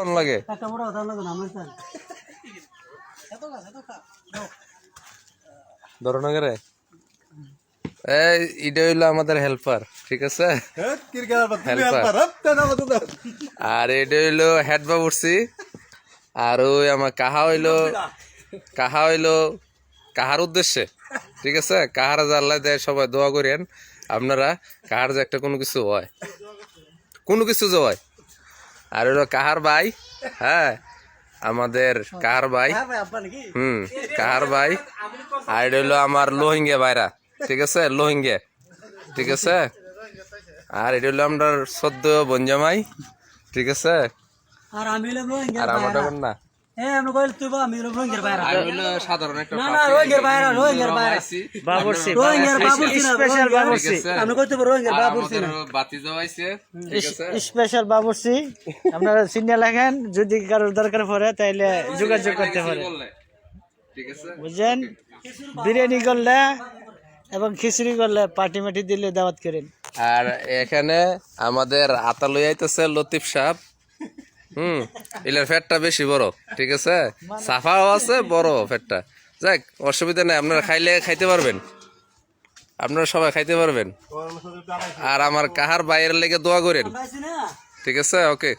কেমন লাগে। না আমার স্যার এত খা এত খা ধরো না করে এই এটা হইল আমাদের হেল্পার ঠিক আছে? আর এটা হইল হেড বাবুরসি আর ওই আমার কাহা হইল কাহা হইল কাহার উদ্দেশ্যে ঠিক আছে? কাহার আল্লাহ দেয় সবাই দোয়া করেন আপনারা কাহার যে একটা কোনো কিছু হয় কোনো কিছু যে হয় আর হলো কাহার ভাই? হ্যাঁ আমাদের কাহার ভাই। হুম কাহার ভাই। আর এটা হইল আমার লোহিঙ্গে ভাইরা। ঠিক আছে? লোহিঙ্গে। ঠিক আছে? আর এটা হলো আমরা সদ্য বঞ্জামাই ঠিক আছে? আর আমি আর আমরা না স্পেশাল আপনারা লাগেন যদি কারোর দরকার পড়ে তাইলে যোগাযোগ করতে পারে। বুঝছেন? বিরিয়ানি করলে এবং খিচুড়ি করলে পার্টি মাটি দিলে দাওয়াত করেন। আর এখানে আমাদের আতা লই লতিফ সাহেব। হুম এলার ফ্যাটটা বেশি বড় ঠিক আছে? সাফাও আছে বড় ফ্যাটটা। যাক অসুবিধা নেই আপনারা খাইলে খাইতে পারবেন। আপনারা সবাই খাইতে পারবেন। আর আমার কাহার বাইরের লেগে দোয়া করেন। ঠিক আছে ওকে।